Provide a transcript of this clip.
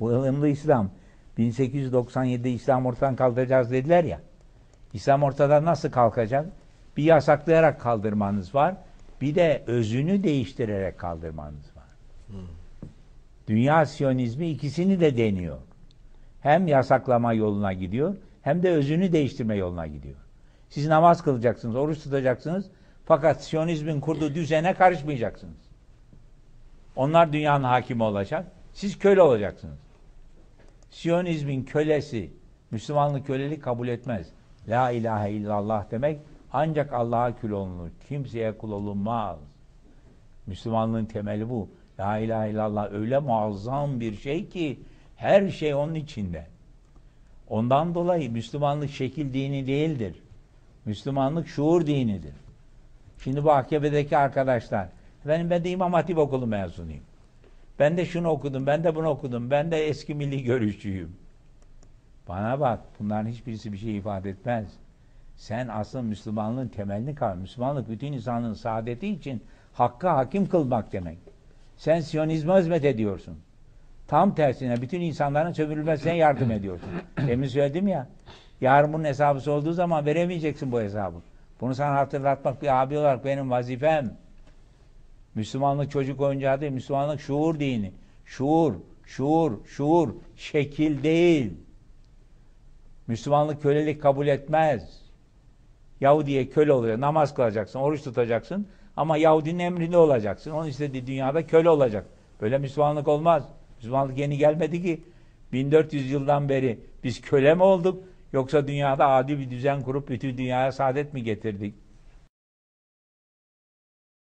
Bu ılımlı İslam 1897'de İslam ortadan kaldıracağız dediler ya. İslam ortadan nasıl kalkacak? Bir yasaklayarak kaldırmanız var. Bir de özünü değiştirerek kaldırmanız var. Dünya Siyonizmi ikisini de deniyor. Hem yasaklama yoluna gidiyor hem de özünü değiştirme yoluna gidiyor. Siz namaz kılacaksınız, oruç tutacaksınız fakat Siyonizmin kurduğu düzene karışmayacaksınız. Onlar dünyanın hakimi olacak. Siz köle olacaksınız. Siyonizmin kölesi Müslümanlık kölelik kabul etmez. La ilahe illallah demek ancak Allah'a kul olunur. Kimseye kul olunmaz. Müslümanlığın temeli bu. La ilahe illallah öyle muazzam bir şey ki her şey onun içinde. Ondan dolayı Müslümanlık şekil dini değildir. Müslümanlık şuur dinidir. Şimdi bu AKP'deki arkadaşlar, benim ben de İmam Hatip okulu mezunuyum. Ben de şunu okudum, ben de bunu okudum, ben de eski milli görüşçüyüm. Bana bak, bunların hiçbirisi bir şey ifade etmez. Sen asıl Müslümanlığın temelini kal. Müslümanlık bütün insanlığın saadeti için hakka hakim kılmak demek. Sen Siyonizme hizmet ediyorsun. Tam tersine bütün insanların sömürülmesine yardım ediyorsun. Demin söyledim ya, yarın bunun hesabı olduğu zaman veremeyeceksin bu hesabı. Bunu sana hatırlatmak bir abi olarak benim vazifem. Müslümanlık çocuk oyuncağı değil, Müslümanlık şuur dini. Şuur, şuur, şuur, şekil değil. Müslümanlık kölelik kabul etmez. Yahudi'ye köle olacaksın, namaz kılacaksın, oruç tutacaksın ama Yahudinin emrinde olacaksın. Onun istediği dünyada köle olacak. Böyle Müslümanlık olmaz. Müslümanlık yeni gelmedi ki. 1400 yıldan beri biz köle mi olduk yoksa dünyada adi bir düzen kurup bütün dünyaya saadet mi getirdik?